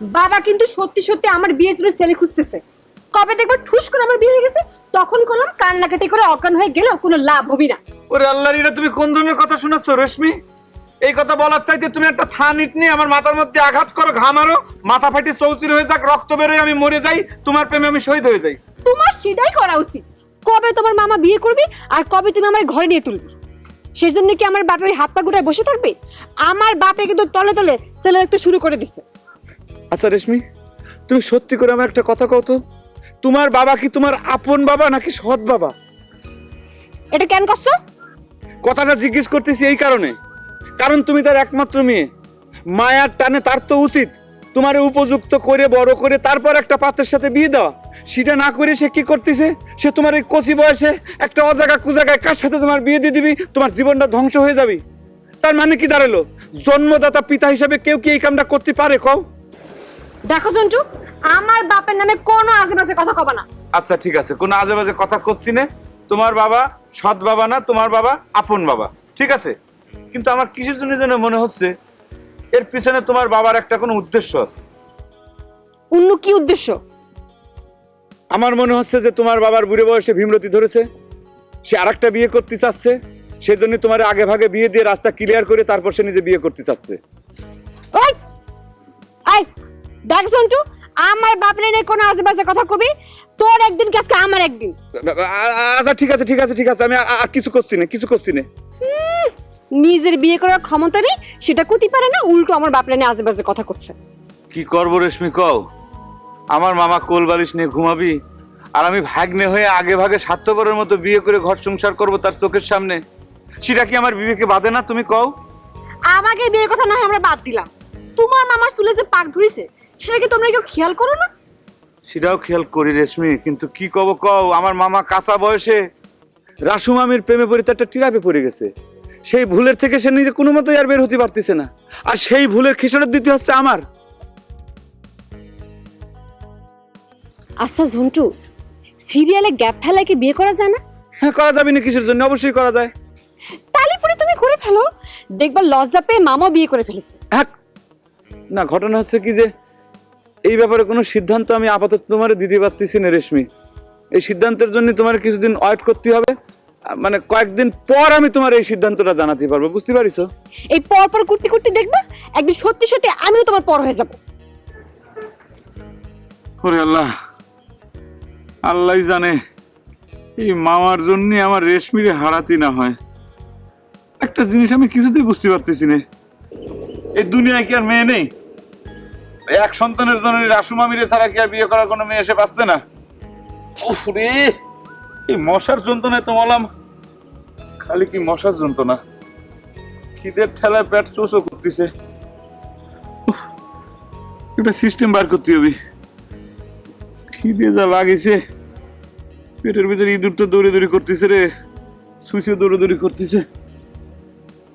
বাবা কিন্তু সত্যি সত্যি আমার বিয়ের জন্য ছেলে খুঁজতেছে। কবে দেখবার ঠুস করে আমার বিয়ে হয়ে গেছে? তখন করলাম কান্নাকাটি করে অজ্ঞান হয়ে গেলেও কোনো লাভ হবি না। ওরে আল্লাহ রিরা তুমি কোন ধরনের কথা শোনাচ্ছ রেশমি? এই কথা বলার চাইতে তুমি একটা থান ইট নিয়ে আমার মাথার মধ্যে আঘাত করো ঘামারো মাথা ফাটি চৌচির হয়ে যাক রক্ত বেরোয় আমি মরে যাই তোমার প্রেমে আমি শহীদ হয়ে যাই। তোমার সেটাই করা উচিত। কবে তোমার মামা বিয়ে করবি আর কবে তুমি আমার ঘরে নিয়ে তুলবি? সেই জন্য কি আমার বাপে ওই হাত পা গুটায় বসে থাকবে? আমার বাপে কিন্তু তলে তলে ছেলে একটু শুরু করে দিচ্ছে আচ্ছা রেশমি তুমি সত্যি করে আমার একটা কথা কও তো। তোমার বাবা কি তোমার আপন বাবা নাকি সৎ বাবা? এটা কেন করছ? কথাটা জিজ্ঞেস করতেছি এই কারণে। কারণ তুমি তার একমাত্র মেয়ে। মায়ার টানে তার তো উচিত তোমার উপযুক্ত করে বড় করে তারপর একটা পাত্রের সাথে বিয়ে দেওয়া। সেটা না করে সে কি করতেছে? সে তোমার এই কচি বয়সে একটা অজাগা কুজাগায় কার সাথে তোমার বিয়ে দিয়ে দিবি? তোমার জীবনটা ধ্বংস হয়ে যাবি। তার মানে কি দাঁড়াল? জন্মদাতা পিতা হিসাবে কেউ কি এই কামটা করতে পারে কও? দেখো জন্টু আমার বাপের নামে কোনো আজেবাজে কথা কবা না। আচ্ছা ঠিক আছে। কোনো আজে বাজে কথা করছি না। তোমার বাবা সৎ বাবা না তোমার বাবা আপন বাবা। ঠিক আছে? কিন্তু আমার কিসের জন্য যেন মনে হচ্ছে? এর পিছনে তোমার বাবার একটা কোনো উদ্দেশ্য আছে। অন্য কি উদ্দেশ্য? আমার মনে হচ্ছে যে তোমার বাবার বুড়ো বয়সে ভীমরতি ধরেছে। সে আরেকটা বিয়ে করতে চাচ্ছে। সেই জন্য তোমার আগে ভাগে বিয়ে দিয়ে রাস্তা ক্লিয়ার করে তারপর সে নিজে বিয়ে করতে চাচ্ছে। দেখ জন্টু আমার বাপের নিয়ে কোনো আজেবাজে কথা কবি? তোর একদিন কি আজকে আমার একদিন? আচ্ছা ঠিক আছে ঠিক আছে ঠিক আছে আমি আর- কিছু করছি না কিছু করছি না। নিজের বিয়ে করার ক্ষমতা নেই সেটা করতে পারে না উল্টো আমার বাপের নিয়ে আজেবাজে কথা করছে। কি করব রেশমি কও? আমার মামা কোল বালিশ নিয়ে ঘুমাবি আর আমি ভাগ্নে হয়ে আগে ভাগে স্বার্থপরের মতো বিয়ে করে ঘর সংসার করব তার চোখের সামনে। সেটা কি আমার বিবেকে বাঁধে না তুমি কও? আমাকে বিয়ের কথা না আমরা বাদ দিলাম। তোমার মামার চুলে যে পাক ধরেছে সেটা কি তোমরা কেউ খেয়াল করো না? সেটাও খেয়াল করি রেশমি কিন্তু কি কব কও আমার মামা কাঁচা বয়সে রাসু মামির প্রেমে পড়ে তো একটা টিরাপে পড়ে গেছে। সেই ভুলের থেকে সে নিজে কোনো মতোই আর বের হতে পারতেছে না। আর সেই ভুলের খেসারত দিতে হচ্ছে আমার। আচ্ছা ঝন্টু সিরিয়ালে গ্যাপ ফেলায় কি বিয়ে করা যায় না? হ্যাঁ করা যাবে না কিসের জন্য? অবশ্যই করা যায়। তালি পরে তুমি করে ফেলো দেখবা লজ্জা পেয়ে মামা বিয়ে করে ফেলেছে। হ্যাঁ না ঘটনা হচ্ছে কি যে এই ব্যাপারে কোনো সিদ্ধান্ত আমি আপাতত তোমার দিতে পারতেছি না রেশমি। এই সিদ্ধান্তের জন্য তোমার কিছুদিন ওয়েট করতে হবে। মানে কয়েকদিন পর আমি তোমার এই সিদ্ধান্তটা জানাতে পারব বুঝতে পারিছো এই পর পর করতে করতে দেখবা একদিন সত্যি সত্যি আমিও তোমার পর হয়ে যাব। ওরে আল্লাহ আল্লাহই জানে এই মামার জন্য আমার রেশমিরে হারাতি না হয়। একটা জিনিস আমি কিছুতেই বুঝতে পারতেছি না। এই দুনিয়ায় কি আর মেয়ে নেই? এক সন্তানের জন্য রাসু মামিরে ছাড়া কি আর বিয়ে করার কোনো মেয়ে এসে পাচ্ছে না? উফ রে, এই মশার যন্ত্রণায় তো মলাম খালি কি মশার যন্ত্রণা? খিদের ঠেলায় পেট চোচো করতেছে। একটা সিস্টেম বার করতে হবে। খিদে যা লাগেছে, পেটের ভিতরে ইঁদুর তো দৌড়ে দৌড়ি করতেছে রে সুইসে দৌড়ে দৌড়ি করতেছে।